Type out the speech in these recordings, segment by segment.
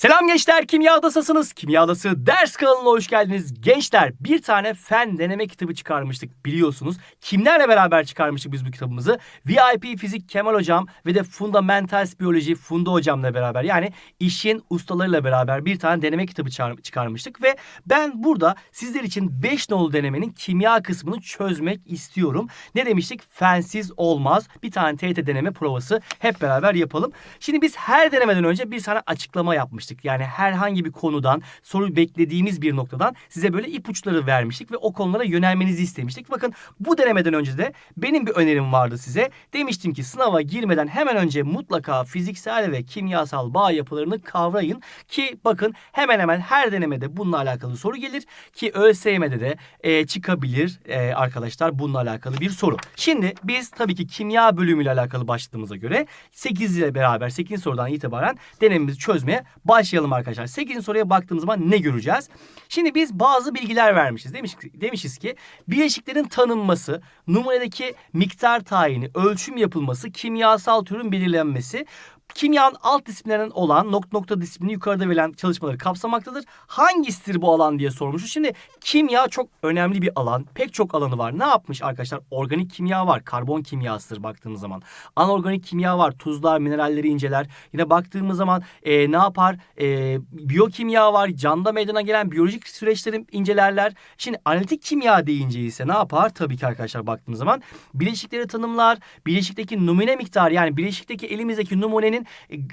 Selam gençler, Kimya Adası'sınız. Kimya Adası ders kanalına hoş geldiniz. Gençler, bir tane fen deneme kitabı çıkarmıştık biliyorsunuz. Kimlerle beraber çıkarmıştık biz bu kitabımızı? VIP Fizik Kemal Hocam ve de Fundamentals Biyoloji Funda Hocam'la beraber yani işin ustalarıyla beraber bir tane deneme kitabı çıkarmıştık. Ve ben burada sizler için 5 nolu denemenin kimya kısmını çözmek istiyorum. Ne demiştik? Fensiz olmaz. Bir tane TET deneme provası hep beraber yapalım. Şimdi biz her denemeden önce bir tane açıklama yapmıştık. Yani herhangi bir konudan soru beklediğimiz bir noktadan size böyle ipuçları vermiştik ve o konulara yönelmenizi istemiştik. Bakın bu denemeden önce de benim bir önerim vardı size. Demiştim ki sınava girmeden hemen önce mutlaka fiziksel ve kimyasal bağ yapılarını kavrayın ki bakın hemen hemen her denemede bununla alakalı soru gelir ki ÖSYM'de de e, çıkabilir e, arkadaşlar bununla alakalı bir soru. Şimdi biz tabii ki kimya bölümüyle alakalı başladığımıza göre 8 ile beraber 8. sorudan itibaren denememizi çözmeye başlayalım arkadaşlar. 8. soruya baktığımız zaman ne göreceğiz? Şimdi biz bazı bilgiler vermişiz. Demiş, demişiz ki bileşiklerin tanınması, numunedeki miktar tayini, ölçüm yapılması, kimyasal türün belirlenmesi, Kimyanın alt disiplinlerinden olan nokta nokta disiplini yukarıda verilen çalışmaları kapsamaktadır. Hangisidir bu alan diye sormuşuz. Şimdi kimya çok önemli bir alan. Pek çok alanı var. Ne yapmış arkadaşlar? Organik kimya var. Karbon kimyasıdır baktığımız zaman. Anorganik kimya var. Tuzlar, mineralleri inceler. Yine baktığımız zaman e, ne yapar? E, biyokimya var. Canda meydana gelen biyolojik süreçleri incelerler. Şimdi analitik kimya deyince ise ne yapar? Tabii ki arkadaşlar baktığımız zaman bileşikleri tanımlar. Bileşikteki numune miktarı yani bileşikteki elimizdeki numunenin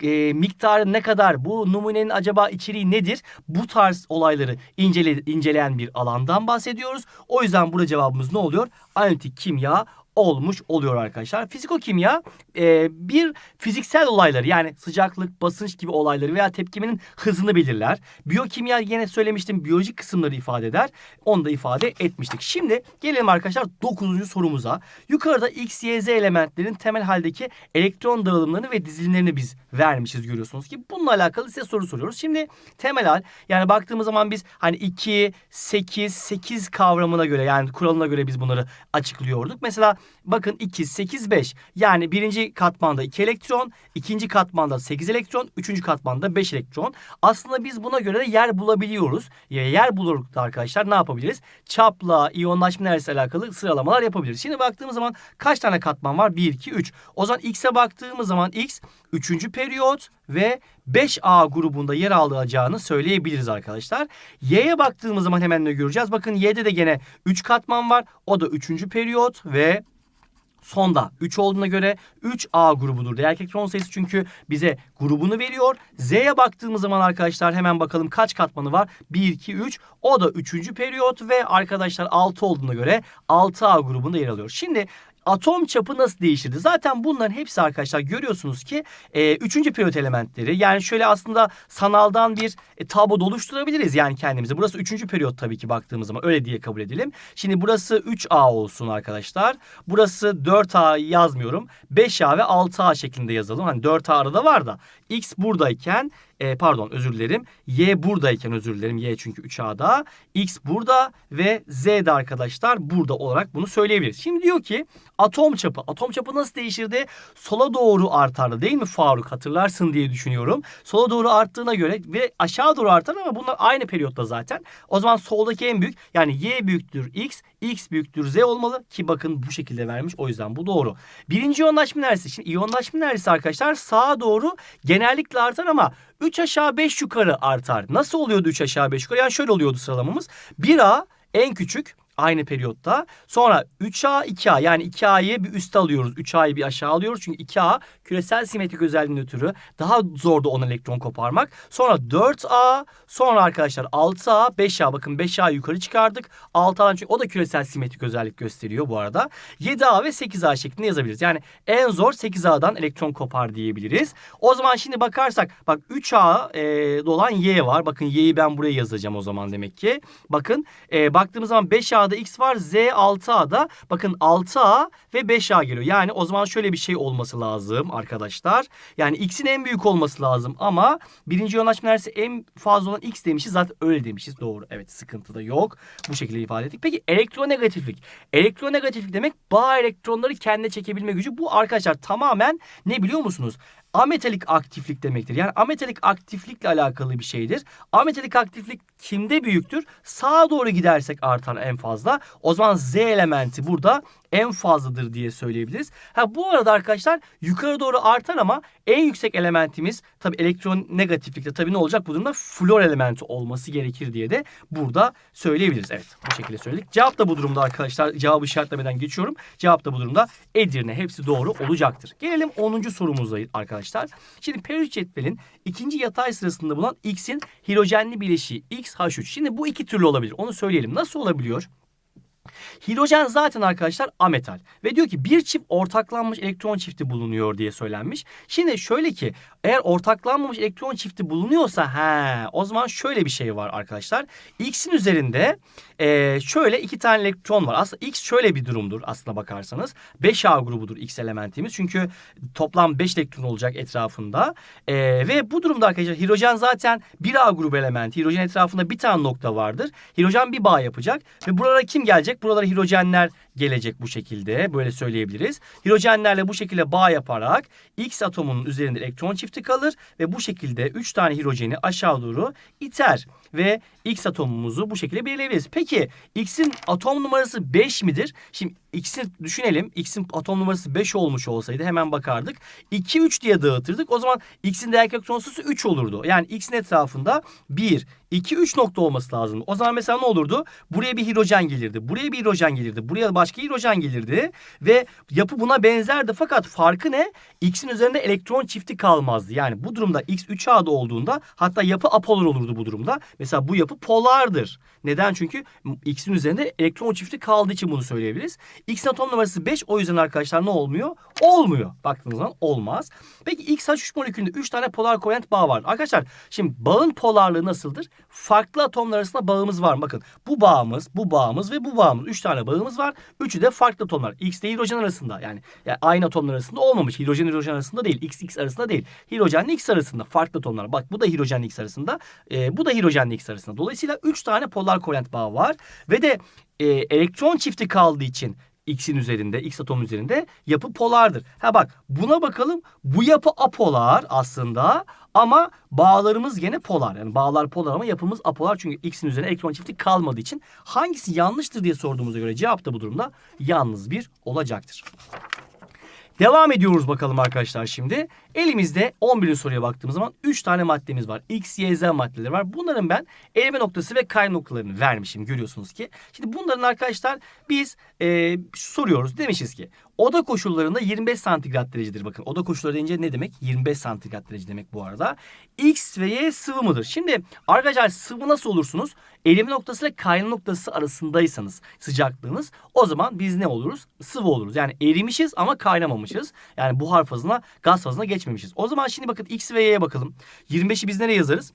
e, miktarı ne kadar? Bu numunenin acaba içeriği nedir? Bu tarz olayları incele, inceleyen bir alandan bahsediyoruz. O yüzden burada cevabımız ne oluyor? Analitik kimya olmuş oluyor arkadaşlar. Fizikokimya e, bir fiziksel olayları yani sıcaklık, basınç gibi olayları veya tepkimenin hızını belirler. Biyokimya yine söylemiştim biyolojik kısımları ifade eder. Onu da ifade etmiştik. Şimdi gelelim arkadaşlar 9. sorumuza. Yukarıda X, Y, Z elementlerin temel haldeki elektron dağılımlarını ve dizilimlerini biz vermişiz görüyorsunuz ki. Bununla alakalı size soru soruyoruz. Şimdi temel hal yani baktığımız zaman biz hani 2, 8, 8 kavramına göre yani kuralına göre biz bunları açıklıyorduk. Mesela bakın 2, 8, 5 yani birinci katmanda 2 elektron, ikinci katmanda 8 elektron, üçüncü katmanda 5 elektron. Aslında biz buna göre de yer bulabiliyoruz. Yer buluruz da arkadaşlar ne yapabiliriz? Çapla, iyonlaşma enerjisi alakalı sıralamalar yapabiliriz. Şimdi baktığımız zaman kaç tane katman var? 1, 2, 3. O zaman X'e baktığımız zaman X 3. periyot ve 5A grubunda yer alacağını söyleyebiliriz arkadaşlar. Y'ye baktığımız zaman hemen ne göreceğiz? Bakın Y'de de gene 3 katman var. O da 3. periyot ve sonda 3 olduğuna göre 3A grubudur. Değer elektron sayısı çünkü bize grubunu veriyor. Z'ye baktığımız zaman arkadaşlar hemen bakalım kaç katmanı var? 1, 2, 3. O da 3. periyot ve arkadaşlar 6 olduğuna göre 6A grubunda yer alıyor. Şimdi atom çapı nasıl değişirdi? Zaten bunların hepsi arkadaşlar görüyorsunuz ki e, üçüncü periyot elementleri. Yani şöyle aslında sanaldan bir e, tablo oluşturabiliriz yani kendimize. Burası üçüncü periyot tabii ki baktığımız zaman öyle diye kabul edelim. Şimdi burası 3A olsun arkadaşlar. Burası 4A yazmıyorum. 5A ve 6A şeklinde yazalım. Hani 4A arada var da. X buradayken e, pardon özür dilerim. Y buradayken özür dilerim. Y çünkü 3A'da. X burada ve Z de arkadaşlar burada olarak bunu söyleyebiliriz. Şimdi diyor ki atom çapı. Atom çapı nasıl değişirdi? Sola doğru artardı değil mi Faruk? Hatırlarsın diye düşünüyorum. Sola doğru arttığına göre ve aşağı doğru artar ama bunlar aynı periyotta zaten. O zaman soldaki en büyük yani Y büyüktür X, X büyüktür Z olmalı ki bakın bu şekilde vermiş. O yüzden bu doğru. Birinci iyonlaşma enerjisi. Şimdi iyonlaşma enerjisi arkadaşlar sağa doğru genellikle artar ama 3 aşağı 5 yukarı artar. Nasıl oluyordu 3 aşağı 5 yukarı? Yani şöyle oluyordu sıralamamız. 1A en küçük aynı periyotta. Sonra 3A 2A yani 2A'yı bir üste alıyoruz. 3A'yı bir aşağı alıyoruz. Çünkü 2A küresel simetrik özelliğinden ötürü daha zordu 10 elektron koparmak. Sonra 4A sonra arkadaşlar 6A 5A bakın 5A yukarı çıkardık. 6A'dan çünkü o da küresel simetrik özellik gösteriyor bu arada. 7A ve 8A şeklinde yazabiliriz. Yani en zor 8A'dan elektron kopar diyebiliriz. O zaman şimdi bakarsak bak 3A e, dolan Y var. Bakın Y'yi ben buraya yazacağım o zaman demek ki. Bakın e, baktığımız zaman 5A A'da X var. Z 6A'da bakın 6A ve 5A geliyor. Yani o zaman şöyle bir şey olması lazım arkadaşlar. Yani X'in en büyük olması lazım ama birinci yoğunlaşma enerjisi en fazla olan X demişiz. Zaten öyle demişiz. Doğru. Evet sıkıntı da yok. Bu şekilde ifade ettik. Peki elektronegatiflik. Elektronegatiflik demek bağ elektronları kendine çekebilme gücü. Bu arkadaşlar tamamen ne biliyor musunuz? Ametalik aktiflik demektir. Yani ametalik aktiflikle alakalı bir şeydir. Ametalik aktiflik kimde büyüktür? Sağa doğru gidersek artar en fazla. O zaman Z elementi burada en fazladır diye söyleyebiliriz. Ha bu arada arkadaşlar yukarı doğru artar ama en yüksek elementimiz tabi elektron negatiflikte tabi ne olacak bu durumda flor elementi olması gerekir diye de burada söyleyebiliriz. Evet bu şekilde söyledik. Cevap da bu durumda arkadaşlar cevabı işaretlemeden geçiyorum. Cevap da bu durumda Edirne hepsi doğru olacaktır. Gelelim 10. sorumuza arkadaşlar. Şimdi periyodik cetvelin ikinci yatay sırasında bulunan X'in hidrojenli bileşiği XH3. Şimdi bu iki türlü olabilir. Onu söyleyelim. Nasıl olabiliyor? Hidrojen zaten arkadaşlar ametal ve diyor ki bir çift ortaklanmış elektron çifti bulunuyor diye söylenmiş. Şimdi şöyle ki eğer ortaklanmamış elektron çifti bulunuyorsa he o zaman şöyle bir şey var arkadaşlar. X'in üzerinde e, şöyle iki tane elektron var. Aslında X şöyle bir durumdur aslına bakarsanız. 5A grubudur X elementimiz. Çünkü toplam 5 elektron olacak etrafında. E, ve bu durumda arkadaşlar hidrojen zaten 1A grubu elementi. Hidrojen etrafında bir tane nokta vardır. Hidrojen bir bağ yapacak ve buralara kim gelecek? Buralara hidrojenler gelecek bu şekilde. Böyle söyleyebiliriz. Hidrojenlerle bu şekilde bağ yaparak X atomunun üzerinde elektron çifti kalır ve bu şekilde 3 tane hidrojeni aşağı doğru iter ve X atomumuzu bu şekilde belirleyebiliriz. Peki X'in atom numarası 5 midir? Şimdi X'i düşünelim. X'in atom numarası 5 olmuş olsaydı hemen bakardık. 2 3 diye dağıtırdık. O zaman X'in değer elektron sayısı 3 olurdu. Yani X'in etrafında 1 2 3 nokta olması lazım. O zaman mesela ne olurdu? Buraya bir hidrojen gelirdi. Buraya bir hidrojen gelirdi. Buraya başka hidrojen gelirdi ve yapı buna benzerdi. Fakat farkı ne? X'in üzerinde elektron çifti kalmazdı. Yani bu durumda X 3A'da olduğunda hatta yapı apolar olurdu bu durumda. Mesela bu yapı polardır. Neden? Çünkü X'in üzerinde elektron çifti kaldığı için bunu söyleyebiliriz. X'in atom numarası 5 o yüzden arkadaşlar ne olmuyor? Olmuyor. Baktığınız zaman olmaz. Peki XH3 molekülünde 3 tane polar kovalent bağ var. Arkadaşlar şimdi bağın polarlığı nasıldır? Farklı atomlar arasında bağımız var. Bakın bu bağımız, bu bağımız ve bu bağımız. 3 tane bağımız var. Üçü de farklı atomlar. X ile hidrojen arasında. Yani, yani aynı atomlar arasında olmamış. Hidrojen hidrojen arasında değil. X X arasında değil. Hidrojenle X arasında. Farklı atomlar. Bak bu da hidrojenle X arasında. E, bu da hidrojenle X arasında. Dolayısıyla 3 tane polar kovalent bağ var. Ve de e, elektron çifti kaldığı için X'in üzerinde, X atom üzerinde yapı polardır. Ha bak buna bakalım. Bu yapı apolar aslında ama bağlarımız gene polar. Yani bağlar polar ama yapımız apolar. Çünkü X'in üzerine elektron çifti kalmadığı için hangisi yanlıştır diye sorduğumuza göre cevap da bu durumda yalnız bir olacaktır. Devam ediyoruz bakalım arkadaşlar şimdi. Elimizde 11. soruya baktığımız zaman 3 tane maddemiz var. X, Y, Z maddeleri var. Bunların ben erime noktası ve kayma noktalarını vermişim görüyorsunuz ki. Şimdi bunların arkadaşlar biz e, soruyoruz. Demişiz ki oda koşullarında 25 santigrat derecedir. Bakın oda koşulları deyince ne demek? 25 santigrat derece demek bu arada. X ve Y sıvı mıdır? Şimdi arkadaşlar sıvı nasıl olursunuz? Erime noktası ve kayma noktası arasındaysanız sıcaklığınız o zaman biz ne oluruz? Sıvı oluruz. Yani erimişiz ama kaynamamışız. Yani buhar fazına gaz fazına geçmemişiz. O zaman şimdi bakın X ve Y'ye bakalım. 25'i biz nereye yazarız?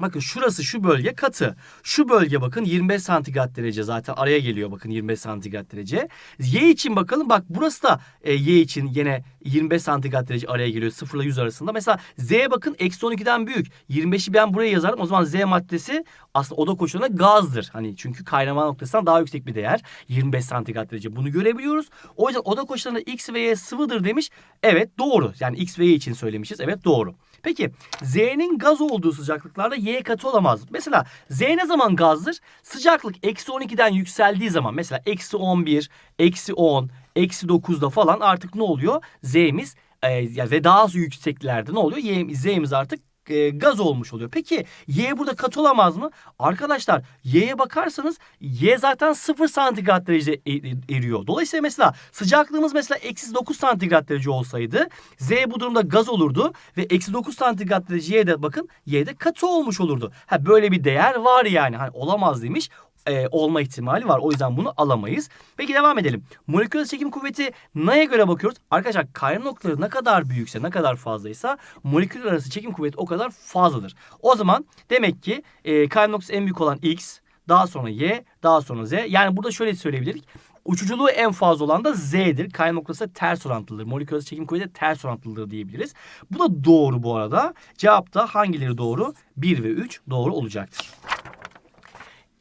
Bakın şurası şu bölge katı. Şu bölge bakın 25 santigrat derece zaten araya geliyor bakın 25 santigrat derece. Y için bakalım bak burası da e, Y için yine 25 santigrat derece araya geliyor 0 ile 100 arasında. Mesela Z'ye bakın eksi 12'den büyük. 25'i ben buraya yazarım o zaman Z maddesi aslında oda koşullarında gazdır. Hani çünkü kaynama noktasından daha yüksek bir değer 25 santigrat derece bunu görebiliyoruz. O yüzden oda koşullarında X ve Y sıvıdır demiş. Evet doğru yani X ve Y için söylemişiz evet doğru. Peki Z'nin gaz olduğu sıcaklıklarda Y katı olamaz. Mesela Z ne zaman gazdır? Sıcaklık eksi 12'den yükseldiği zaman mesela eksi 11, eksi 10, eksi 9'da falan artık ne oluyor? Z'miz e, ve daha yükseklerde ne oluyor? Y, Z'miz artık e, gaz olmuş oluyor. Peki Y burada katı olamaz mı? Arkadaşlar Y'ye bakarsanız Y zaten 0 santigrat derece e, e, eriyor. Dolayısıyla mesela sıcaklığımız mesela eksi 9 santigrat derece olsaydı Z bu durumda gaz olurdu ve eksi 9 santigrat derece Y'de bakın Y'de katı olmuş olurdu. Ha böyle bir değer var yani. Hani olamaz demiş e, olma ihtimali var. O yüzden bunu alamayız. Peki devam edelim. Moleküler çekim kuvveti neye göre bakıyoruz? Arkadaşlar kaynağı noktaları ne kadar büyükse, ne kadar fazlaysa moleküller arası çekim kuvveti o kadar fazladır. O zaman demek ki e, kaynağı noktası en büyük olan X, daha sonra Y, daha sonra Z. Yani burada şöyle söyleyebiliriz. Uçuculuğu en fazla olan da Z'dir. Kaynağı noktası ters orantılıdır. Moleküler çekim kuvveti ters orantılıdır diyebiliriz. Bu da doğru bu arada. Cevap da hangileri doğru? 1 ve 3 doğru olacaktır.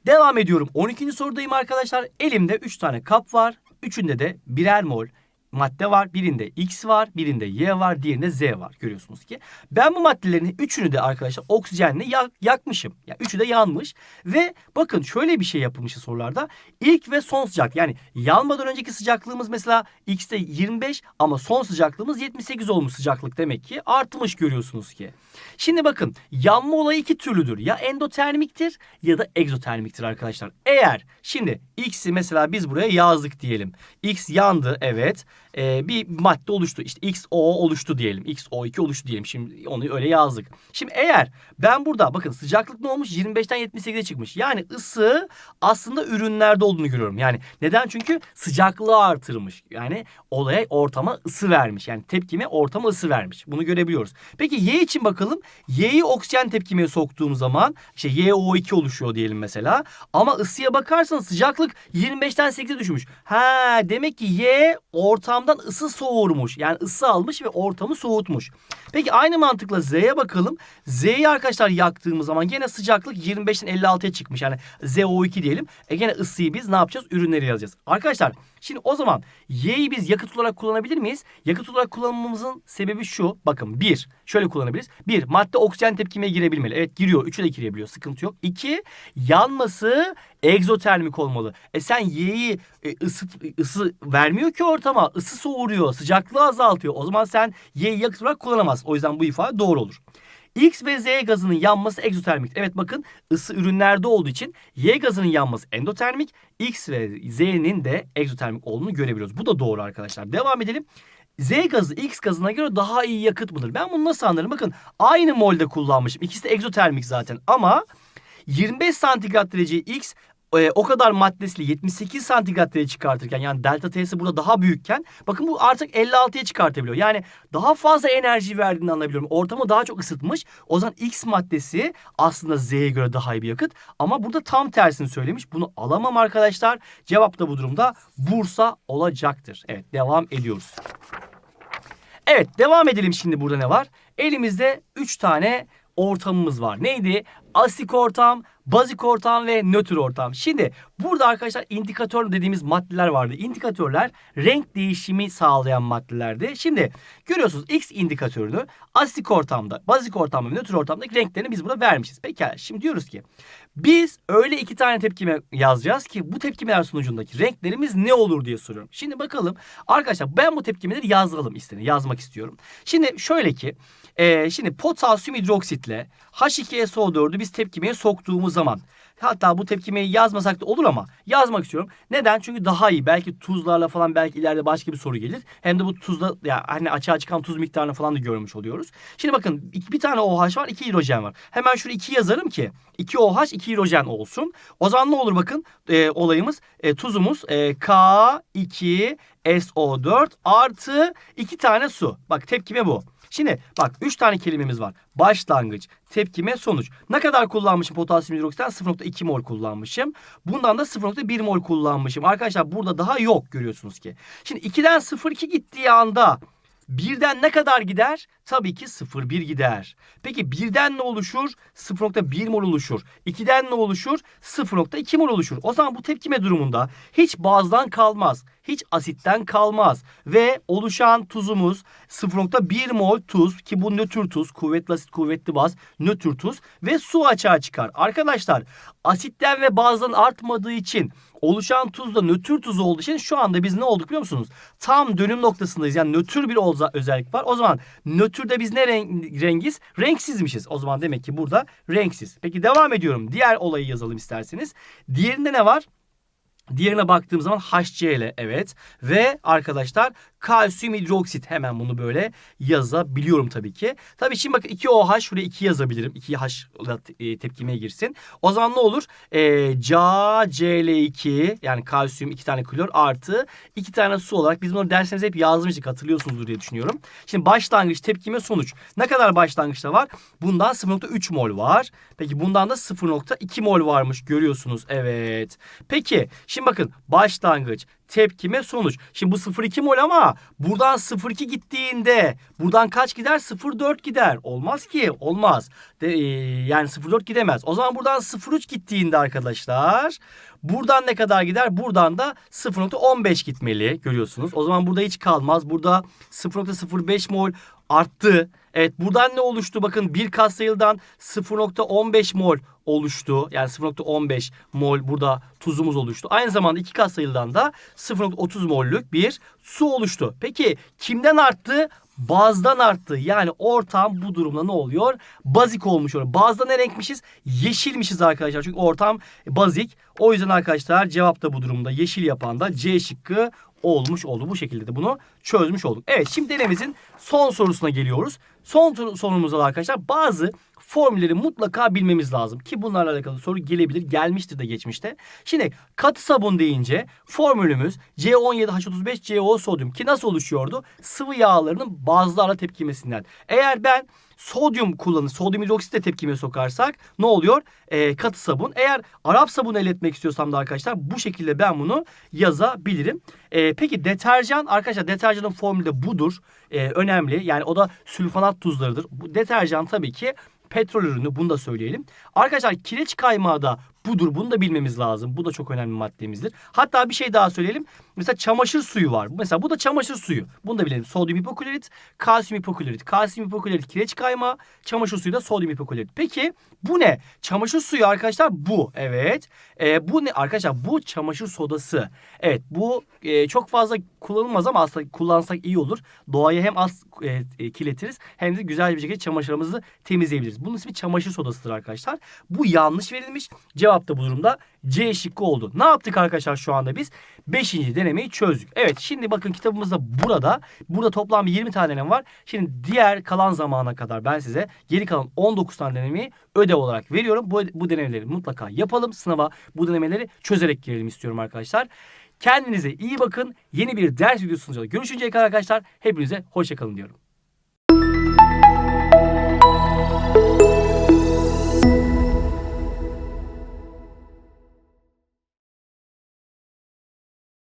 Devam ediyorum. 12. sorudayım arkadaşlar. Elimde 3 tane kap var. Üçünde de birer mol madde var. Birinde X var, birinde Y var, diğerinde Z var. Görüyorsunuz ki. Ben bu maddelerin üçünü de arkadaşlar oksijenle yak- yakmışım. Yani üçü de yanmış. Ve bakın şöyle bir şey yapılmış sorularda. İlk ve son sıcak yani yanmadan önceki sıcaklığımız mesela X'te 25 ama son sıcaklığımız 78 olmuş sıcaklık demek ki artmış görüyorsunuz ki. Şimdi bakın yanma olayı iki türlüdür. Ya endotermiktir ya da egzotermiktir arkadaşlar. Eğer şimdi X'i mesela biz buraya yazdık diyelim. X yandı evet. Ee, bir madde oluştu. İşte XO oluştu diyelim. XO2 oluştu diyelim. Şimdi onu öyle yazdık. Şimdi eğer ben burada bakın sıcaklık ne olmuş? 25'ten 78'e çıkmış. Yani ısı aslında ürünlerde olduğunu görüyorum. Yani neden? Çünkü sıcaklığı artırmış. Yani olaya ortama ısı vermiş. Yani tepkime ortama ısı vermiş. Bunu görebiliyoruz. Peki Y için bakalım. Y'yi oksijen tepkimeye soktuğum zaman işte YO2 oluşuyor diyelim mesela. Ama ısıya bakarsanız sıcaklık 25'ten 8'e düşmüş. Ha demek ki Y ortamdan ısı soğurmuş. Yani ısı almış ve ortamı soğutmuş. Peki aynı mantıkla Z'ye bakalım. Z'yi arkadaşlar yaktığımız zaman gene sıcaklık 25'ten 56'ya çıkmış. Yani ZO2 diyelim. E gene ısıyı biz ne yapacağız? Ürünleri yazacağız. Arkadaşlar şimdi o zaman Y'yi biz yakıt olarak kullanabilir miyiz? Yakıt olarak kullanmamızın sebebi şu. Bakın bir şöyle kullanabiliriz. Bir madde oksijen tepkimeye girebilmeli. Evet giriyor. Üçü de girebiliyor. Sıkıntı yok. İki yanması egzotermik olmalı. E sen Y'yi e, ısıt, ısı vermiyor ki ortama. Isı soğuruyor. Sıcaklığı azaltıyor. O zaman sen Y'yi yakıt olarak kullanamazsın. O yüzden bu ifade doğru olur. X ve Z gazının yanması egzotermik. Evet bakın ısı ürünlerde olduğu için Y gazının yanması endotermik. X ve Z'nin de egzotermik olduğunu görebiliyoruz. Bu da doğru arkadaşlar. Devam edelim. Z gazı X gazına göre daha iyi yakıt mıdır? Ben bunu nasıl anlarım? Bakın aynı molde kullanmışım. İkisi de egzotermik zaten ama 25 santigrat derece X e, o kadar maddesiyle 78 santigrat derece çıkartırken yani delta T'si burada daha büyükken bakın bu artık 56'ya çıkartabiliyor. Yani daha fazla enerji verdiğini anlayabiliyorum. Ortamı daha çok ısıtmış. O zaman X maddesi aslında Z'ye göre daha iyi bir yakıt. Ama burada tam tersini söylemiş. Bunu alamam arkadaşlar. Cevap da bu durumda Bursa olacaktır. Evet devam ediyoruz. Evet devam edelim şimdi burada ne var? Elimizde 3 tane ortamımız var. Neydi? Asik ortam, bazik ortam ve nötr ortam. Şimdi burada arkadaşlar indikatör dediğimiz maddeler vardı. İndikatörler renk değişimi sağlayan maddelerdi. Şimdi görüyorsunuz X indikatörünü asik ortamda, bazik ortamda ve nötr ortamdaki renklerini biz burada vermişiz. Peki şimdi diyoruz ki biz öyle iki tane tepkime yazacağız ki bu tepkimeler sonucundaki renklerimiz ne olur diye soruyorum. Şimdi bakalım arkadaşlar ben bu tepkimeleri yazalım istedim. Yazmak istiyorum. Şimdi şöyle ki e, şimdi potasyum hidroksitle H2SO4'ü biz tepkimeye soktuğumuz zaman hatta bu tepkimeyi yazmasak da olur ama yazmak istiyorum. Neden? Çünkü daha iyi. Belki tuzlarla falan belki ileride başka bir soru gelir. Hem de bu tuzla ya hani açığa çıkan tuz miktarını falan da görmüş oluyoruz. Şimdi bakın bir tane OH var, iki hidrojen var. Hemen şuraya iki yazarım ki iki OH, iki hidrojen olsun. O zaman ne olur bakın e, olayımız e, tuzumuz e, K2 SO4 artı iki tane su. Bak tepkime bu. Şimdi bak 3 tane kelimemiz var. Başlangıç, tepkime, sonuç. Ne kadar kullanmışım potasyum hidroksitten? 0.2 mol kullanmışım. Bundan da 0.1 mol kullanmışım. Arkadaşlar burada daha yok görüyorsunuz ki. Şimdi 2'den 0.2 gittiği anda Birden ne kadar gider? Tabii ki 0,1 gider. Peki birden ne oluşur? 0,1 mol oluşur. 2'den ne oluşur? 0,2 mol oluşur. O zaman bu tepkime durumunda hiç bazdan kalmaz. Hiç asitten kalmaz. Ve oluşan tuzumuz 0,1 mol tuz ki bu nötr tuz, kuvvetli asit, kuvvetli baz, nötr tuz ve su açığa çıkar. Arkadaşlar asitten ve bazdan artmadığı için oluşan tuz da nötr tuz olduğu için şu anda biz ne olduk biliyor musunuz? Tam dönüm noktasındayız. Yani nötr bir olza özellik var. O zaman nötrde biz ne renk, rengiz? Renksizmişiz. O zaman demek ki burada renksiz. Peki devam ediyorum. Diğer olayı yazalım isterseniz. Diğerinde ne var? Diğerine baktığım zaman HCl evet ve arkadaşlar kalsiyum hidroksit hemen bunu böyle yazabiliyorum tabii ki. Tabii şimdi bakın 2OH şuraya 2 yazabilirim. 2H e, tepkimeye girsin. O zaman ne olur? E, CaCl2 yani kalsiyum 2 tane klor artı 2 tane su olarak biz bunu derseniz hep yazmıştık hatırlıyorsunuzdur diye düşünüyorum. Şimdi başlangıç tepkime sonuç. Ne kadar başlangıçta var? Bundan 0.3 mol var. Peki bundan da 0.2 mol varmış görüyorsunuz. Evet. Peki şimdi Şimdi bakın başlangıç, tepkime, sonuç. Şimdi bu 0,2 mol ama buradan 0,2 gittiğinde buradan kaç gider? 0,4 gider. Olmaz ki. Olmaz. De, e, yani 0,4 gidemez. O zaman buradan 0,3 gittiğinde arkadaşlar buradan ne kadar gider? Buradan da 0,15 gitmeli görüyorsunuz. O zaman burada hiç kalmaz. Burada 0,05 mol arttı. Evet buradan ne oluştu? Bakın bir katsayıldan 0.15 mol oluştu. Yani 0.15 mol burada tuzumuz oluştu. Aynı zamanda iki katsayıldan da 0.30 mollük bir su oluştu. Peki kimden arttı? Bazdan arttı. Yani ortam bu durumda ne oluyor? Bazik olmuş oluyor. Bazda ne renkmişiz? Yeşilmişiz arkadaşlar. Çünkü ortam bazik. O yüzden arkadaşlar cevap da bu durumda yeşil yapan da C şıkkı olmuş oldu. Bu şekilde de bunu çözmüş olduk. Evet şimdi denememizin son sorusuna geliyoruz. Son sorumuzda da arkadaşlar bazı formülleri mutlaka bilmemiz lazım. Ki bunlarla alakalı soru gelebilir. Gelmiştir de geçmişte. Şimdi katı sabun deyince formülümüz C17H35CO sodyum. Ki nasıl oluşuyordu? Sıvı yağlarının bazlarla tepkimesinden. Eğer ben sodyum kullanır, sodyum hidroksit de tepkime sokarsak ne oluyor? Ee, katı sabun. Eğer Arap sabunu elde etmek istiyorsam da arkadaşlar bu şekilde ben bunu yazabilirim. Ee, peki deterjan arkadaşlar deterjanın formülü de budur. Ee, önemli. Yani o da sülfonat tuzlarıdır. Bu deterjan tabii ki petrol ürünü bunu da söyleyelim. Arkadaşlar kireç kaymağı da budur. Bunu da bilmemiz lazım. Bu da çok önemli maddemizdir. Hatta bir şey daha söyleyelim. Mesela çamaşır suyu var. Mesela bu da çamaşır suyu. Bunu da bilelim. Sodyum hipoklorit, kalsiyum hipoklorit. Kalsiyum hipoklorit kireç kaymağı, çamaşır suyu da sodyum hipoklorit. Peki bu ne? Çamaşır suyu arkadaşlar bu. Evet. Ee, bu ne? Arkadaşlar bu çamaşır sodası. Evet bu e, çok fazla kullanılmaz ama aslında kullansak iyi olur. Doğaya hem az e, e, kirletiriz hem de güzel bir şekilde çamaşırımızı temizleyebiliriz. Bunun ismi çamaşır sodasıdır arkadaşlar. Bu yanlış verilmiş. Cevap da bu durumda C şıkkı oldu. Ne yaptık arkadaşlar şu anda biz? Beşinci denemeyi çözdük. Evet şimdi bakın kitabımızda burada. Burada toplam 20 tane deneme var. Şimdi diğer kalan zamana kadar ben size geri kalan 19 tane denemeyi ödev olarak veriyorum. Bu, bu denemeleri mutlaka yapalım. Sınava bu denemeleri çözerek girelim istiyorum arkadaşlar. Kendinize iyi bakın. Yeni bir ders videosunda görüşünceye kadar arkadaşlar hepinize hoşçakalın diyorum.